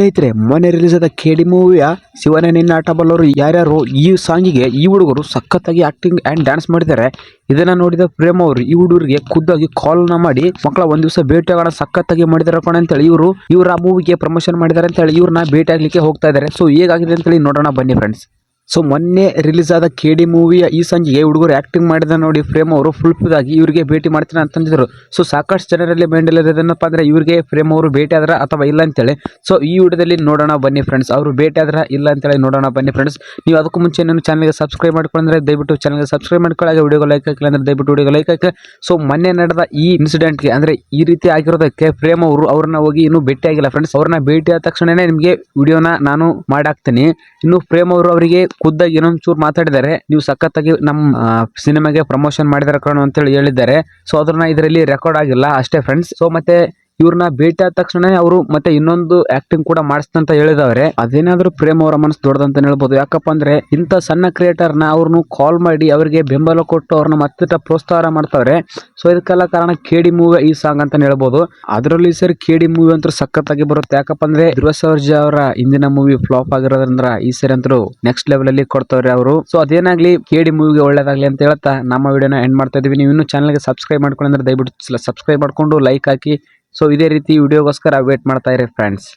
ಸ್ನೇಹಿತರೆ, ಮೊನ್ನೆ ರಿಲೀಸ್ ಆದ ಕೇಡಿ ಮೂವಿಯ ಶಿವನ ನಿನ್ನ ಆಟ ಬಲ್ಲವರು ಯಾರ್ಯಾರು ಈ ಸಾಂಗಿಗೆ ಈ ಹುಡುಗರು ಸಖತ್ತಾಗಿ ಆಕ್ಟಿಂಗ್ ಅಂಡ್ ಡ್ಯಾನ್ಸ್ ಮಾಡಿದ್ದಾರೆ, ಇದನ್ನ ನೋಡಿದ ಪ್ರೇಮ್ ಅವರು ಈ ಹುಡುಗರಿಗೆ ಖುದ್ದಾಗಿ ಕಾಲ್ನ ಮಾಡಿ, ಮಕ್ಕಳ, ಒಂದು ದಿವಸ ಭೇಟಿ ಆಗೋಣ ಸಖತ್ತಾಗಿ ಮಾಡಿದಾರೆ ಕಣ ಅಂತೇಳಿ ಇವರು, ಇವ್ರ ಆ ಮೂವಿಗೆ ಪ್ರಮೋಷನ್ ಮಾಡಿದ್ದಾರೆ ಅಂತ ಹೇಳಿ ಇವ್ರನ್ನ ಭೇಟಿ ಆಗಲಿಕ್ಕೆ ಹೋಗ್ತಾ ಇದ್ದಾರೆ. ಸೊ ಹೇಗಾಗಿದೆ ಅಂತೇಳಿ ನೋಡೋಣ ಬನ್ನಿ ಫ್ರೆಂಡ್ಸ್ ಸೊ ಮೊನ್ನೆ ರಿಲೀಸ್ ಆದ ಕೆ ಡಿ ಮೂವಿಯ ಈ ಸಂಜೆಗೆ ಹುಡುಗರು ಆ್ಯಕ್ಟಿಂಗ್ ಮಾಡಿದ ನೋಡಿ ಫ್ರೇಮ್ ಅವರು ಫುಲ್ ಆಗಿ ಇವರಿಗೆ ಭೇಟಿ ಮಾಡ್ತೀನಿ ಅಂತಂದಿದ್ರು ಸೊ ಸಾಕಷ್ಟು ಜನರಲ್ಲಿ ಮೈಂಡ್ ಅಂದರೆ ಇವರಿಗೆ ಫ್ರೇಮ್ ಅವರು ಭೇಟಿ ಆದ್ರ ಅಥವಾ ಇಲ್ಲ ಅಂತೇಳಿ. ಸೊ ಈ ವಿಡಿಯೋದಲ್ಲಿ ನೋಡೋಣ ಬನ್ನಿ ಫ್ರೆಂಡ್ಸ್ ಅವರು ಭೇಟಿ ಆದ್ರ ಇಲ್ಲ ಅಂತೇಳಿ ನೋಡೋಣ ಬನ್ನಿ ಫ್ರೆಂಡ್ಸ್ ನೀವು ಅದಕ್ಕೂ ಮುಂಚೆ ನಾನು ಚಾನಲ್ಗೆ ಸಬ್ಸ್ಕ್ರೈಬ್ ಮಾಡ್ಕೊಂಡ್ರೆ ದಯವಿಟ್ಟು ಚಾನಲ್ಗೆ ಸಬ್ಸ್ಕ್ರೈಬ್ ಮಾಡ್ಕೊಳ್ಳಿ. ವಿಡಿಯೋಗೆ ಲೈಕ್ ಹಾಕಿಲ್ಲ ಅಂದರೆ ದಯವಿಟ್ಟು ವಿಡಿಯೋಗೆ ಲೈಕ್ ಹಾಕಿ ಸೊ ಮೊನ್ನೆ ನಡೆದ ಈ ಇನ್ಸಿಡೆಂಟ್ಗೆ ಅಂದರೆ ಈ ರೀತಿ ಆಗಿರೋದಕ್ಕೆ ಪ್ರೇಮ್ ಅವರು ಅವ್ರನ್ನ ಹೋಗಿ ಇನ್ನೂ ಭೇಟಿ ಆಗಿಲ್ಲ ಫ್ರೆಂಡ್ಸ್ ಅವ್ರನ್ನ ಭೇಟಿ ಆದ ತಕ್ಷಣವೇ ನಿಮಗೆ ವಿಡಿಯೋನ ನಾನು ಮಾಡಾಕ್ತೀನಿ. ಇನ್ನು ಪ್ರೇಮ್ ಅವರು ಅವರಿಗೆ ಖುದ್ದಾಗಿ ಇನ್ನೊಂದ್ ಚೂರು ಮಾತಾಡಿದ್ದಾರೆ ನೀವು ಸಖತ್ತಾಗಿ ನಮ್ಮ ಸಿನಿಮಾಗೆ ಪ್ರಮೋಷನ್ ಮಾಡಿದಾರೆ ಕಣೋ ಅಂತೇಳಿ ಹೇಳಿದ್ದಾರೆ. ಸೊ ಅದನ್ನ ಇದರಲ್ಲಿ ರೆಕಾರ್ಡ್ ಆಗಿಲ್ಲ ಅಷ್ಟೇ ಫ್ರೆಂಡ್ಸ್ ಸೊ ಮತ್ತೆ ಇವ್ರನ್ನ ಭೇಟಿ ಆದ ತಕ್ಷಣ ಅವರು ಮತ್ತೆ ಇನ್ನೊಂದು ಆಕ್ಟಿಂಗ್ ಕೂಡ ಮಾಡಿಸ್ತಂತ ಹೇಳಿದವ್ರೆ. ಅದೇನಾದ್ರೂ ಪ್ರೇಮ್ ಅವರ ಮನಸ್ಸು ದೊಡ್ಡದಂತ ಹೇಳ್ಬೋದು. ಯಾಕಪ್ಪ ಅಂದ್ರೆ ಇಂಥ ಸಣ್ಣ ಕ್ರಿಯೇಟರ್ನ ಅವ್ರನ್ನು ಕಾಲ್ ಮಾಡಿ ಅವರಿಗೆ ಬೆಂಬಲ ಕೊಟ್ಟು ಅವ್ರನ್ನ ಮತ್ತೆ ಪ್ರೋತ್ಸಾಹ ಮಾಡ್ತಾವ್ರೆ. ಸೊ ಇದಕ್ಕೆಲ್ಲ ಕಾರಣ ಕೆಡಿ ಮೂವಿ ಈ ಸಾಂಗ್ ಅಂತ ಹೇಳ್ಬೋದು. ಅದರಲ್ಲಿ ಸರಿ ಕೆಡಿ ಮೂವಿ ಅಂತೂ ಸಖತ್ತಾಗಿ ಬರುತ್ತೆ. ಯಾಕಪ್ಪ ಅಂದ್ರೆ ಧ್ರುವ ಸರ್ಜಾ ಅವರ ಹಿಂದಿನ ಮೂವಿ ಫ್ಲಾಪ್ ಆಗಿರೋದ್ರಿಂದ ಈ ಸರಿ ಅಂತೂ ನೆಕ್ಸ್ಟ್ ಲೆವೆಲ್ ಅಲ್ಲಿ ಕೊಡ್ತಾವ್ರೆ ಅವರು. ಸೊ ಅದೇನಾಗ್ಲಿ ಕೇಡಿ ಮೂವಿಗೆ ಒಳ್ಳೇದಾಗ್ಲಿ ಅಂತ ಹೇಳ್ತಾ ನಮ್ಮ ವಿಡಿಯೋನ ಎಂಡ್ ಮಾಡ್ತಾ ಇದೀವಿ. ನೀವು ಇನ್ನೂ ಚಾನಲ್ಗೆ ಸಬ್ಸ್ಕ್ರೈಬ್ ಮಾಡ್ಕೊಂಡ್ರೆ ದಯವಿಟ್ಟು ಸಬ್ಸ್ಕ್ರೈಬ್ ಮಾಡ್ಕೊಂಡು ಲೈಕ್ ಹಾಕಿ ಸೊ ಇದೇ ರೀತಿ ವಿಡಿಯೋಗೋಸ್ಕರ ವೇಟ್ ಮಾಡ್ತಾ ಇರಿ ಫ್ರೆಂಡ್ಸ್